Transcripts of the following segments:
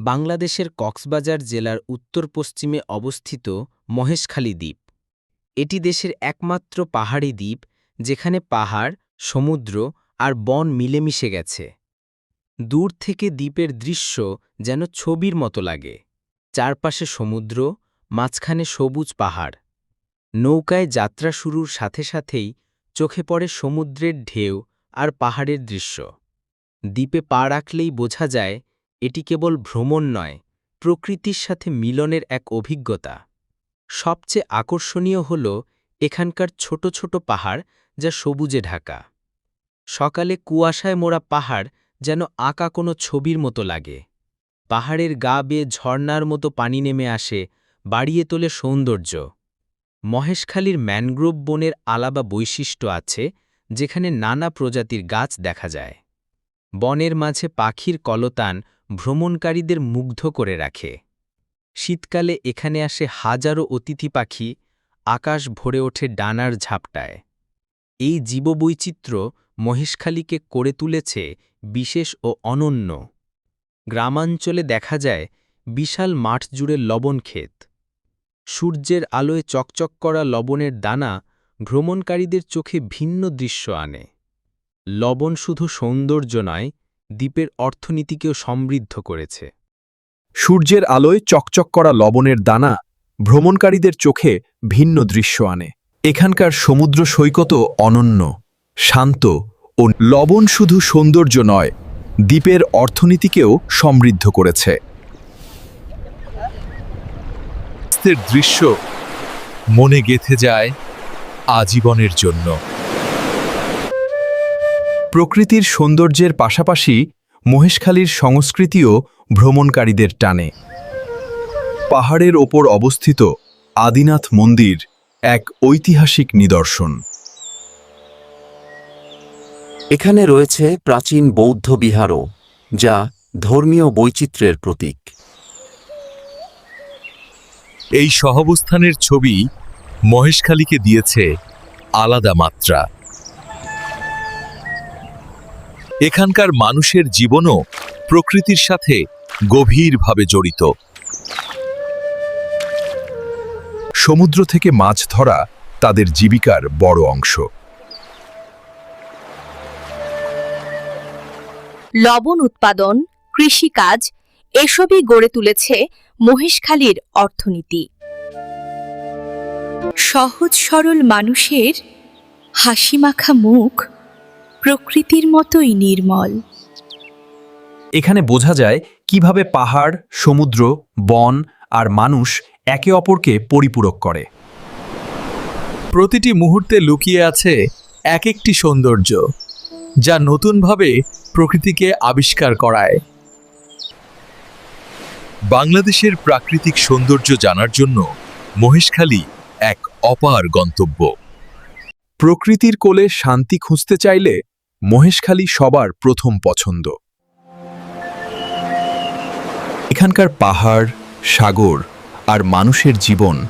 বাংলাদেশের কক্সবাজার জেলার উত্তর পশ্চিমে অবস্থিত মহেশখালী দ্বীপ। এটি দেশের একমাত্র পাহাড়ি দ্বীপ, যেখানে পাহাড়, সমুদ্র আর বন মিলেমিশে গেছে। দূর থেকে দ্বীপের দৃশ্য যেন ছবির মতো লাগে। চারপাশে সমুদ্র, মাঝখানে সবুজ পাহাড়। নৌকায় যাত্রা শুরুর সাথে সাথেই চোখে পড়ে সমুদ্রের ঢেউ আর পাহাড়ের দৃশ্য। দ্বীপে পা রাখলেই বোঝা যায় এটি কেবল ভ্রমণ নয়, প্রকৃতির সাথে মিলনের এক অভিজ্ঞতা। সবচেয়ে আকর্ষণীয় হল এখানকার ছোট ছোট পাহাড় যা সবুজে ঢাকা। সকালে কুয়াশায় মোড়া পাহাড় যেন আঁকা কোনো ছবির মতো লাগে। পাহাড়ের গা বেয়ে ঝর্ণার মতো পানি নেমে আসে, বাড়িয়ে তোলে সৌন্দর্য। মহেশখালীর ম্যানগ্রোভ বনের আলাবা বৈশিষ্ট্য আছে, যেখানে নানা প্রজাতির গাছ দেখা যায়। বনের মাঝে পাখির কলতান ভ্রমণকারীদের মুগ্ধ করে রাখে। শীতকালে এখানে আসে হাজারো অতিথি পাখি, আকাশ ভরে ওঠে ডানার ঝাপটায়। এই জীববৈচিত্র্য মহেশখালীকে করে তুলেছে বিশেষ ও অনন্য। গ্রামাঞ্চলে দেখা যায় বিশাল মাঠ জুড়ে লবণ ক্ষেত। সূর্যের আলোয় চকচক করা লবণের দানা ভ্রমণকারীদের চোখে ভিন্ন দৃশ্য আনে। লবণ শুধু সৌন্দর্য নয় দ্বীপের অর্থনীতিকেও সমৃদ্ধ করেছে। সূর্যের আলোয় চকচক করা লবণের দানা ভ্রমণকারীদের চোখে ভিন্ন দৃশ্য আনে। এখানকার সমুদ্র সৈকতও অনন্য শান্ত ও লবণ শুধু সৌন্দর্য নয় দ্বীপের অর্থনীতিকেও সমৃদ্ধ করেছে। দৃশ্য মনে গেথে যায় আজীবনের জন্য। প্রকৃতির সৌন্দর্যের পাশাপাশি মহেশখালীর সংস্কৃতিও ভ্রমণকারীদের টানে। পাহাড়ের ওপর অবস্থিত আদিনাথ মন্দির এক ঐতিহাসিক নিদর্শন। এখানে রয়েছে প্রাচীন বৌদ্ধ বিহারও যা ধর্মীয় বৈচিত্র্যের প্রতীক। এই সহাবস্থানের ছবি মহেশখালীকে দিয়েছে আলাদা মাত্রা। এখানকার মানুষের জীবনও প্রকৃতির সাথে গভীরভাবে জড়িত। সমুদ্র থেকে মাছ ধরা তাদের জীবিকার বড় অংশ। লবণ উৎপাদন, কৃষিকাজ এসবই গড়ে তুলেছে মহেশখালীর অর্থনীতি। সহজ সরল মানুষের হাসিমাখা মুখ প্রকৃতির মতোই নির্মল। এখানে বোঝা যায় কীভাবে পাহাড়, সমুদ্র, বন আর মানুষ একে অপরকে পরিপূরক করে। প্রতিটি মুহূর্তে লুকিয়ে আছে এক একটি সৌন্দর্য, যা নতুনভাবে প্রকৃতিকে আবিষ্কার করায়। বাংলাদেশের প্রাকৃতিক সৌন্দর্য জানার জন্য মহেশখালী এক অপার গন্তব্য। প্রকৃতির কোলে শান্তি খুঁজতে চাইলে মহেশখালী সবার প্রথম পছন্দ। এখানকার পাহাড়, সাগর আর মানুষের জীবন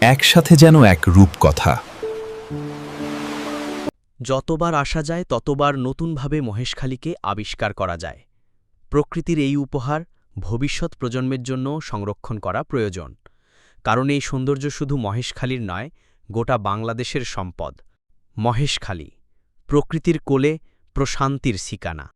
একসাথে যেন এক রূপকথা। যতবার আসা যায়, ততবার নতুনভাবে মহেশখালীকে আবিষ্কার করা যায়। প্রকৃতির এই উপহার ভবিষ্যৎ প্রজন্মের জন্য সংরক্ষণ করা প্রয়োজন। কারণ এই সৌন্দর্য শুধু মহেশখালীর নয়, গোটা বাংলাদেশের সম্পদ। মহেশখালী, প্রকৃতির কোলে প্রশান্তির ঠিকানা।